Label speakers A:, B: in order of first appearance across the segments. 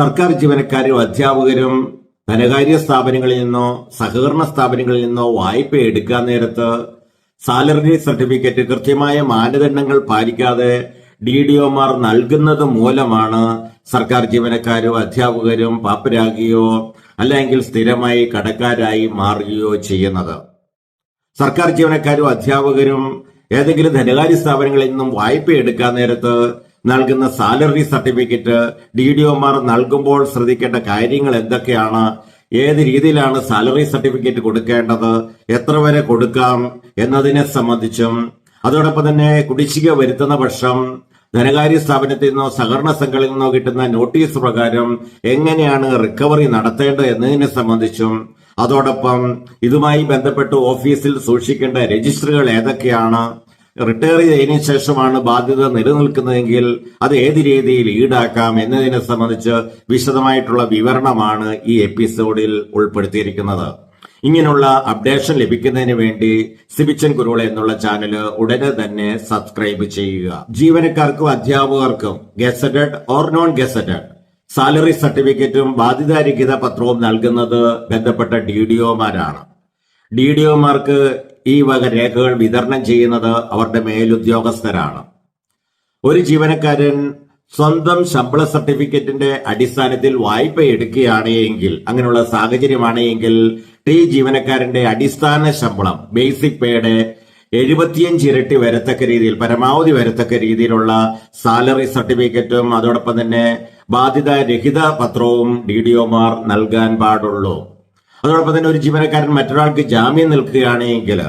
A: സർക്കാർ ജീവനക്കാരും അധ്യാപകരും ധനകാര്യ സ്ഥാപനങ്ങളിൽ നിന്നോ സഹകരണ സ്ഥാപനങ്ങളിൽ നിന്നോ വായ്പ എടുക്കാൻ നേരത്ത് സാലറി സർട്ടിഫിക്കറ്റ് കൃത്യമായ മാനദണ്ഡങ്ങൾ പാലിക്കാതെ ഡി ഡി ഒമാർ നൽകുന്നത് മൂലമാണ് സർക്കാർ ജീവനക്കാരോ അധ്യാപകരും പാപ്പരാകുകയോ അല്ലെങ്കിൽ സ്ഥിരമായി കടക്കാരായി മാറുകയോ ചെയ്യുന്നത്. സർക്കാർ ജീവനക്കാരും അധ്യാപകരും ഏതെങ്കിലും ധനകാര്യ സ്ഥാപനങ്ങളിൽ നിന്നും വായ്പ എടുക്കാൻ നേരത്ത് നൽകുന്ന സാലറി സർട്ടിഫിക്കറ്റ് ഡി ഡി ഒമാർ നൽകുമ്പോൾ ശ്രദ്ധിക്കേണ്ട കാര്യങ്ങൾ എന്തൊക്കെയാണ്? ഏത് രീതിയിലാണ് സാലറി സർട്ടിഫിക്കറ്റ് കൊടുക്കേണ്ടത്? എത്ര വരെ കൊടുക്കാം എന്നതിനെ സംബന്ധിച്ചും അതോടൊപ്പം തന്നെ കുടിശ്ശിക വരുത്തുന്ന പക്ഷം ധനകാര്യ സ്ഥാപനത്തിൽ നിന്നോ സഹകരണ സംഘങ്ങളിൽ നിന്നോ കിട്ടുന്ന നോട്ടീസ് പ്രകാരം എങ്ങനെയാണ് റിക്കവറി നടത്തേണ്ടത് എന്നതിനെ സംബന്ധിച്ചും അതോടൊപ്പം ഇതുമായി ബന്ധപ്പെട്ട് ഓഫീസിൽ സൂക്ഷിക്കേണ്ട രജിസ്റ്ററുകൾ ഏതൊക്കെയാണ്? റിട്ടയർ ചെയ്തതിനു ശേഷമാണ് ബാധ്യത നിലനിൽക്കുന്നതെങ്കിൽ അത് ഏത് രീതിയിൽ ഈടാക്കാം എന്നതിനെ സംബന്ധിച്ച് വിശദമായിട്ടുള്ള വിവരണമാണ് ഈ എപ്പിസോഡിൽ ഉൾപ്പെടുത്തിയിരിക്കുന്നത്. ഇങ്ങനെയുള്ള അപ്ഡേഷൻ ലഭിക്കുന്നതിന് വേണ്ടി സിബിച്ചൻ കുരുള എന്നുള്ള ചാനൽ ഉടനെ തന്നെ സബ്സ്ക്രൈബ് ചെയ്യുക. ജീവനക്കാർക്കും അധ്യാപകർക്കും gazetted or non gazetted salary സർട്ടിഫിക്കറ്റും ബാധ്യതാരഹിത പത്രവും നൽകുന്നത് ബന്ധപ്പെട്ട ഡി ഡി ഒമാരാണ് ഡി ഡി ഒമാർക്ക് ഈ വക രേഖകൾ വിതരണം ചെയ്യുന്നത് അവരുടെ മേലുദ്യോഗസ്ഥരാണ്. ഒരു ജീവനക്കാരൻ സ്വന്തം ശമ്പള സർട്ടിഫിക്കറ്റിന്റെ അടിസ്ഥാനത്തിൽ വായ്പ എടുക്കുകയാണ് എങ്കിൽ അങ്ങനെയുള്ള സാഹചര്യമാണ് എങ്കിൽ ടി ജീവനക്കാരന്റെ അടിസ്ഥാന ശമ്പളം ബേസിക് പേയുടെ എഴുപത്തിയഞ്ച് ഇരട്ടി വരത്തക്ക രീതിയിൽ പരമാവധി വരത്തക്ക രീതിയിലുള്ള സാലറി സർട്ടിഫിക്കറ്റും അതോടൊപ്പം തന്നെ ബാധ്യത രഹിത പത്രവും ഡി ഡി ഒമാർ നൽകാൻ പാടുള്ളൂ. അതോടൊപ്പം തന്നെ ഒരു ജീവനക്കാരൻ മറ്റൊരാൾക്ക് ജാമ്യം നിൽക്കുകയാണെങ്കിൽ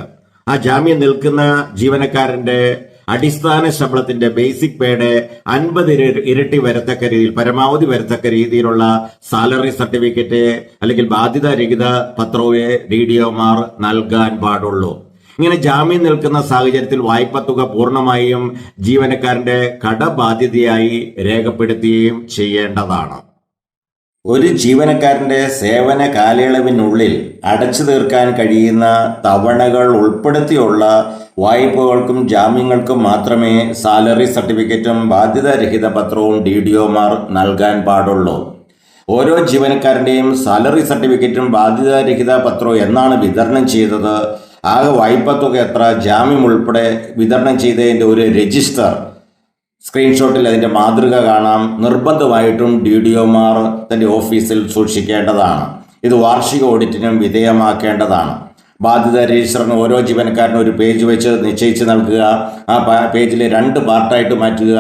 A: ആ ജാമ്യം നിൽക്കുന്ന ജീവനക്കാരന്റെ അടിസ്ഥാന ശമ്പളത്തിന്റെ ബേസിക് പേയുടെ അൻപത് ഇരട്ടി വരത്തക്ക രീതിയിൽ പരമാവധി വരത്തക്ക രീതിയിലുള്ള സാലറി സർട്ടിഫിക്കറ്റ് അല്ലെങ്കിൽ ബാധ്യതാരഹിത പത്രവേ ഒമാർ നൽകാൻ പാടുള്ളൂ. ഇങ്ങനെ ജാമ്യം നിൽക്കുന്ന സാഹചര്യത്തിൽ വായ്പ തുക പൂർണമായും ജീവനക്കാരന്റെ കടബാധ്യതയായി രേഖപ്പെടുത്തുകയും ചെയ്യേണ്ടതാണ്. ഒരു ജീവനക്കാരന്റെ സേവന കാലയളവിനുള്ളിൽ അടച്ചു തീർക്കാൻ കഴിയുന്ന തവണകൾ ഉൾപ്പെടുത്തിയുള്ള വായ്പകൾക്കും ജാമ്യങ്ങൾക്കും മാത്രമേ സാലറി സർട്ടിഫിക്കറ്റും ബാധ്യതാരഹിത പത്രവും ഡി ഡി ഒമാർ നൽകാൻ പാടുള്ളൂ. ഓരോ ജീവനക്കാരന്റെയും സാലറി സർട്ടിഫിക്കറ്റും ബാധ്യതാരഹിത പത്രവും എന്നാണ് വിതരണം ചെയ്തത്. ആകെ വായ്പ തുക എത്ര? ജാമ്യം ഉൾപ്പെടെ വിതരണം ചെയ്തതിന്റെ ഒരു രജിസ്റ്റർ സ്ക്രീൻഷോട്ടിൽ അതിന്റെ മാതൃക കാണാം. നിർബന്ധമായിട്ടും ഡി ഡി ഒമാർ തന്റെ ഓഫീസിൽ സൂക്ഷിക്കേണ്ടതാണ്. ഇത് വാർഷിക ഓഡിറ്റിനും വിധേയമാക്കേണ്ടതാണ്. ബാധ്യത രജിസ്റ്ററിന് ഓരോ ജീവനക്കാരനും ഒരു പേജ് വെച്ച് നിശ്ചയിച്ച് നൽകുക. ആ പേജിലെ രണ്ട് പാർട്ടായിട്ട് മാറ്റുക.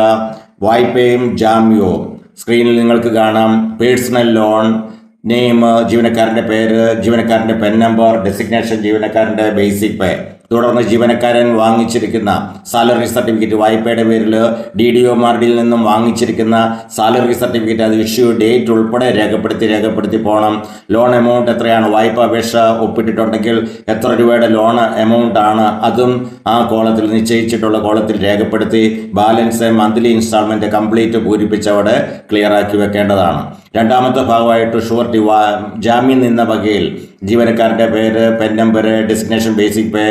A: വായ്പയും ജാമ്യവും. സ്ക്രീനിൽ നിങ്ങൾക്ക് കാണാം. പേഴ്സണൽ ലോൺ നെയിം ജീവനക്കാരന്റെ പേര് ജീവനക്കാരന്റെ പെൻ നമ്പർ ഡെസിഗ്നേഷൻ ജീവനക്കാരന്റെ ബേസിക് പേ. തുടർന്ന് ജീവനക്കാരൻ വാങ്ങിച്ചിരിക്കുന്ന സാലറി സർട്ടിഫിക്കറ്റ് വായ്പയുടെ പേരിൽ ഡി ഡി ഒമാർഡിൽ നിന്നും വാങ്ങിച്ചിരിക്കുന്ന സാലറി സർട്ടിഫിക്കറ്റ് അത് ഇഷ്യൂ ഡേറ്റ് ഉൾപ്പെടെ രേഖപ്പെടുത്തി രേഖപ്പെടുത്തി പോകണം. ലോൺ എമൗണ്ട് എത്രയാണ്? വായ്പ അപേക്ഷ ഒപ്പിട്ടിട്ടുണ്ടെങ്കിൽ എത്ര രൂപയുടെ ലോൺ എമൗണ്ട് ആണ്? അതും ആ കോളത്തിൽ നിശ്ചയിച്ചിട്ടുള്ള കോളത്തിൽ രേഖപ്പെടുത്തി ബാലൻസ് മന്ത്ലി ഇൻസ്റ്റാൾമെന്റ് കംപ്ലീറ്റ് പൂരിപ്പിച്ചവിടെ ക്ലിയർ ആക്കി വെക്കേണ്ടതാണ്. രണ്ടാമത്തെ ഭാഗമായിട്ട് ഷുവർട്ടി വാ ജാമ്യം നിന്ന വകയിൽ ജീവനക്കാരന്റെ പേര് pen number designation basic pay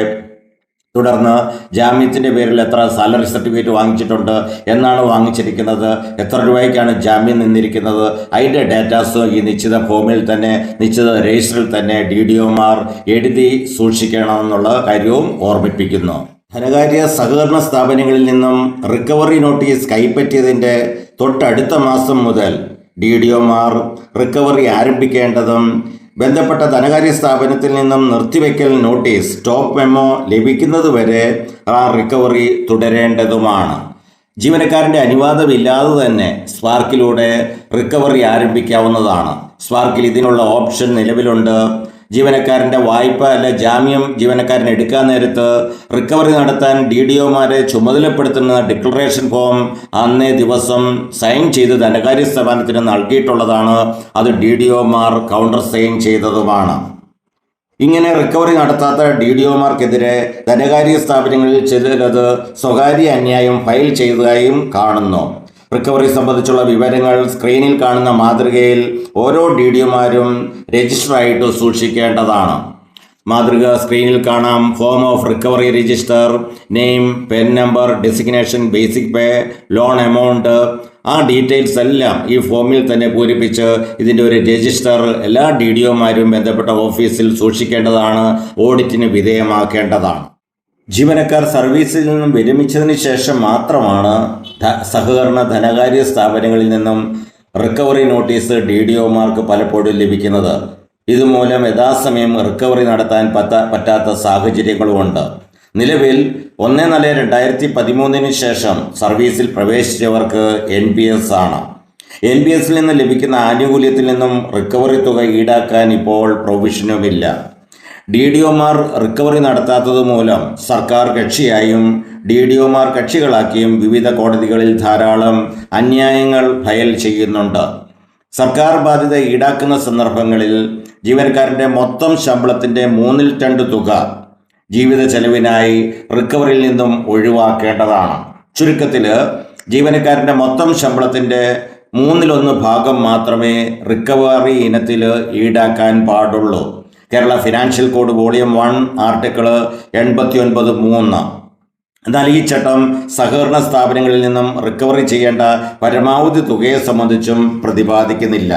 A: തുടർന്ന് ജാമ്യത്തിന്റെ പേരിൽ എത്ര സാലറി സർട്ടിഫിക്കറ്റ് വാങ്ങിച്ചിട്ടുണ്ട് എന്നാണ് വാങ്ങിച്ചിരിക്കുന്നത് എത്ര രൂപയ്ക്കാണ് ജാമ്യം നിന്നിരിക്കുന്നത് അതിന്റെ ഡേറ്റാസ് ഈ നിശ്ചിത ഫോമിൽ തന്നെ നിശ്ചിത രജിസ്റ്ററിൽ തന്നെ ഡി ഡി ഒമാർ എഴുതി സൂക്ഷിക്കണമെന്നുള്ള കാര്യവും ഓർമ്മിപ്പിക്കുന്നു. ധനകാര്യ സഹകരണ സ്ഥാപനങ്ങളിൽ നിന്നും റിക്കവറി നോട്ടീസ് കൈപ്പറ്റിയതിന്റെ തൊട്ടടുത്ത മാസം മുതൽ ഡി ഡി ഒമാർ റിക്കവറി ആരംഭിക്കേണ്ടതും ബന്ധപ്പെട്ട ധനകാര്യ സ്ഥാപനത്തിൽ നിന്നും നിർത്തിവെക്കൽ നോട്ടീസ് സ്റ്റോപ്പ് മെമ്മോ ലഭിക്കുന്നതുവരെ ആ റിക്കവറി തുടരേണ്ടതുമാണ്. ജീവനക്കാരന്റെ അനുവാദമില്ലാതെ തന്നെ സ്പാർക്കിലൂടെ റിക്കവറി ആരംഭിക്കാവുന്നതാണ്. സ്പാർക്കിൽ ഇതിനുള്ള ഓപ്ഷൻ നിലവിലുണ്ട്. ജീവനക്കാരന്റെ വായ്പ അല്ല ജാമ്യം ജീവനക്കാരൻ എടുക്കാൻ നേരത്ത് റിക്കവറി നടത്താൻ ഡി ഡി ഒമാരെ ചുമതലപ്പെടുത്തുന്ന ഡിക്ലറേഷൻ ഫോം അന്നേ ദിവസം സൈൻ ചെയ്ത് ധനകാര്യ സ്ഥാപനത്തിന് നൽകിയിട്ടുള്ളതാണ്. അത് ഡി ഡി ഒമാർ കൗണ്ടർ സൈൻ ചെയ്തതുമാണ്. ഇങ്ങനെ റിക്കവറി നടത്താത്ത ഡി ഡി ഒമാർക്കെതിരെ ധനകാര്യ സ്ഥാപനങ്ങളിൽ ചിലരത് സ്വകാര്യ അന്യായം ഫയൽ ചെയ്തതായും കാണുന്നു. റിക്കവറി സംബന്ധിച്ചുള്ള വിവരങ്ങൾ സ്ക്രീനിൽ കാണുന്ന മാതൃകയിൽ ഓരോ ഡി ഡിഒമാരും രജിസ്റ്ററായിട്ട് സൂക്ഷിക്കേണ്ടതാണ്. മാതൃക സ്ക്രീനിൽ കാണാം. Form of recovery register name pen number designation basic pay loan amount ആ ഡീറ്റെയിൽസ് എല്ലാം ഈ ഫോമിൽ തന്നെ പൂരിപ്പിച്ച് ഇതിന്റെ ഒരു രജിസ്റ്റർ എല്ലാ ഡി ഡി ഒമാരും ബന്ധപ്പെട്ട ഓഫീസിൽ സൂക്ഷിക്കേണ്ടതാണ്. ഓഡിറ്റിന് വിധേയമാക്കേണ്ടതാണ്. ജീവനക്കാർ സർവീസിൽ നിന്നും വിരമിച്ചതിന് ശേഷം മാത്രമാണ് സഹകരണ ധനകാര്യ സ്ഥാപനങ്ങളിൽ നിന്നും റിക്കവറി നോട്ടീസ് ഡി ഡി ഒമാർക്ക് പലപ്പോഴും ലഭിക്കുന്നത്. ഇതുമൂലം യഥാസമയം റിക്കവറി നടത്താൻ പറ്റ പറ്റാത്ത സാഹചര്യങ്ങളുമുണ്ട് നിലവിൽ ഒന്ന് നാല് രണ്ടായിരത്തി പതിമൂന്നിന് ശേഷം സർവീസിൽ പ്രവേശിച്ചവർക്ക് എൻ പി എസ് ആണ്. എൻ പി എസിൽ നിന്ന് ലഭിക്കുന്ന ആനുകൂല്യത്തിൽ നിന്നും റിക്കവറി തുക ഈടാക്കാൻ ഇപ്പോൾ പ്രൊവിഷനുമില്ല. ഡി ഡി ഒമാർ റിക്കവറി നടത്താത്തത് മൂലം സർക്കാർ കക്ഷിയായും ഡി ഡി ഒമാർ കക്ഷികളാക്കിയും വിവിധ കോടതികളിൽ ധാരാളം അന്യായങ്ങൾ ഫയൽ ചെയ്യുന്നുണ്ട്. സർക്കാർ ബാധ്യത ഈടാക്കുന്ന സന്ദർഭങ്ങളിൽ ജീവനക്കാരന്റെ മൊത്തം ശമ്പളത്തിന്റെ മൂന്നിൽ രണ്ട് തുക ജീവിത ചെലവിനായി റിക്കവറിയിൽ നിന്നും ഒഴിവാക്കേണ്ടതാണ്. ചുരുക്കത്തിൽ ജീവനക്കാരന്റെ മൊത്തം ശമ്പളത്തിന്റെ മൂന്നിലൊന്ന് ഭാഗം മാത്രമേ റിക്കവറി ഇനത്തിൽ ഈടാക്കാൻ പാടുള്ളൂ. Kerala financial code volume one article എൺപത്തി ഒൻപത് മൂന്ന്. എന്നാൽ ഈ ചട്ടം സഹകരണ സ്ഥാപനങ്ങളിൽ നിന്നും റിക്കവറി ചെയ്യേണ്ട പരമാവധി തുകയെ സംബന്ധിച്ചും പ്രതിപാദിക്കുന്നില്ല.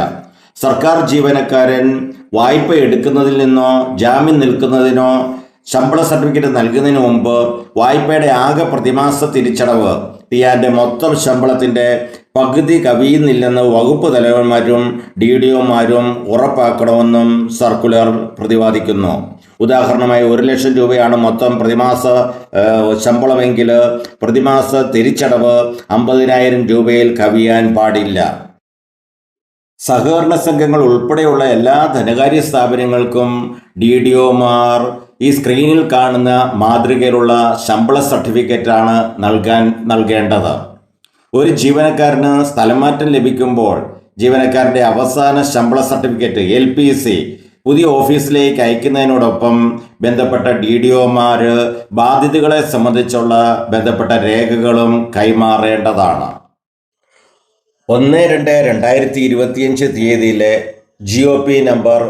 A: സർക്കാർ ജീവനക്കാരൻ വായ്പ എടുക്കുന്നതിൽ നിന്നോ ജാമ്യം നിൽക്കുന്നതിനോ ശമ്പള സർട്ടിഫിക്കറ്റ് നൽകുന്നതിന് മുമ്പ് വായ്പയുടെ ആകെ പ്രതിമാസ തിരിച്ചടവ് ടിയാന്റെ മൊത്തം ശമ്പളത്തിന്റെ പകുതി കവിയുന്നില്ലെന്ന് വകുപ്പ് തലവന്മാരും ഡി ഡി ഒമാരും ഉറപ്പാക്കണമെന്നും സർക്കുലർ പ്രതിപാദിക്കുന്നു. ഉദാഹരണമായി ഒരു ലക്ഷം രൂപയാണ് മൊത്തം പ്രതിമാസ ശമ്പളമെങ്കിൽ പ്രതിമാസ തിരിച്ചടവ് അമ്പതിനായിരം രൂപയിൽ കവിയാൻ പാടില്ല. സഹകരണ സംഘങ്ങൾ ഉൾപ്പെടെയുള്ള എല്ലാ ധനകാര്യ സ്ഥാപനങ്ങൾക്കും ഡി ഡി ഒമാർ ഈ സ്ക്രീനിൽ കാണുന്ന മാതൃകയിലുള്ള ശമ്പള സർട്ടിഫിക്കറ്റാണ് നൽകാൻ നൽകേണ്ടത്. ഒരു ജീവനക്കാരന് സ്ഥലമാറ്റം ലഭിക്കുമ്പോൾ ജീവനക്കാരന്റെ അവസാന ശമ്പള സർട്ടിഫിക്കറ്റ് എൽ പി സി പുതിയ ഓഫീസിലേക്ക് അയക്കുന്നതിനോടൊപ്പം ബന്ധപ്പെട്ട ഡി ഡി ഒമാർ ബാധ്യതകളെ സംബന്ധിച്ചുള്ള ബന്ധപ്പെട്ട രേഖകളും കൈമാറേണ്ടതാണ്. ഒന്ന് രണ്ട് രണ്ടായിരത്തി ഇരുപത്തിയഞ്ച് തീയതിയിലെ ജി ഒ പി നമ്പർ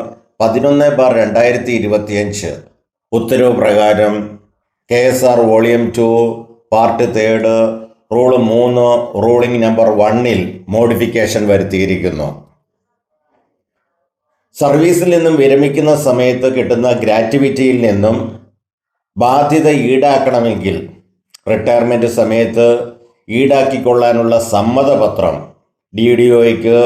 A: പതിനൊന്ന് ബാർ രണ്ടായിരത്തി ഇരുപത്തിയഞ്ച് ഉത്തരവ് പ്രകാരം K S R volume two part third rule മൂന്ന് റൂളിംഗ് നമ്പർ വണ്ണിൽ മോഡിഫിക്കേഷൻ വരുത്തിയിരിക്കുന്നു. സർവീസിൽ നിന്നും വിരമിക്കുന്ന സമയത്ത് കിട്ടുന്ന ഗ്രാറ്റുവിറ്റിയിൽ നിന്നും ബാധ്യത ഈടാക്കണമെങ്കിൽ റിട്ടയർമെന്റ് സമയത്ത് ഈടാക്കിക്കൊള്ളാനുള്ള സമ്മതപത്രം ഡി ഡി ഒയ്ക്ക്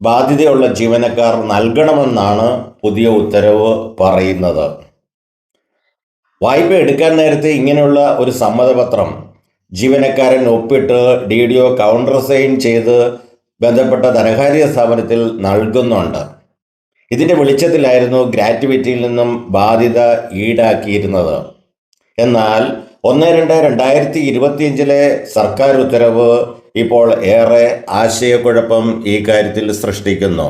A: ബാധ്യതയുള്ള ജീവനക്കാർ നൽകണമെന്നാണ് പുതിയ ഉത്തരവ് പറയുന്നത്. വായ്പ എടുക്കാൻ നേരത്തെ ഇങ്ങനെയുള്ള ഒരു സമ്മതപത്രം ജീവനക്കാരൻ ഒപ്പിട്ട് D D O counter sign ചെയ്ത് ബന്ധപ്പെട്ട ധനകാര്യ സ്ഥാപനത്തിൽ നൽകുന്നുണ്ട്. ഇതിന്റെ വെളിച്ചത്തിലായിരുന്നു ഗ്രാറ്റുവിറ്റിയിൽ നിന്നും ബാധ്യത ഈടാക്കിയിരുന്നത്. എന്നാൽ ഒന്ന് രണ്ട് രണ്ടായിരത്തി ഇരുപത്തിയഞ്ചിലെ സർക്കാർ ഉത്തരവ് ഇപ്പോൾ ഏറെ ആശയക്കുഴപ്പം ഈ കാര്യത്തിൽ സൃഷ്ടിക്കുന്നു.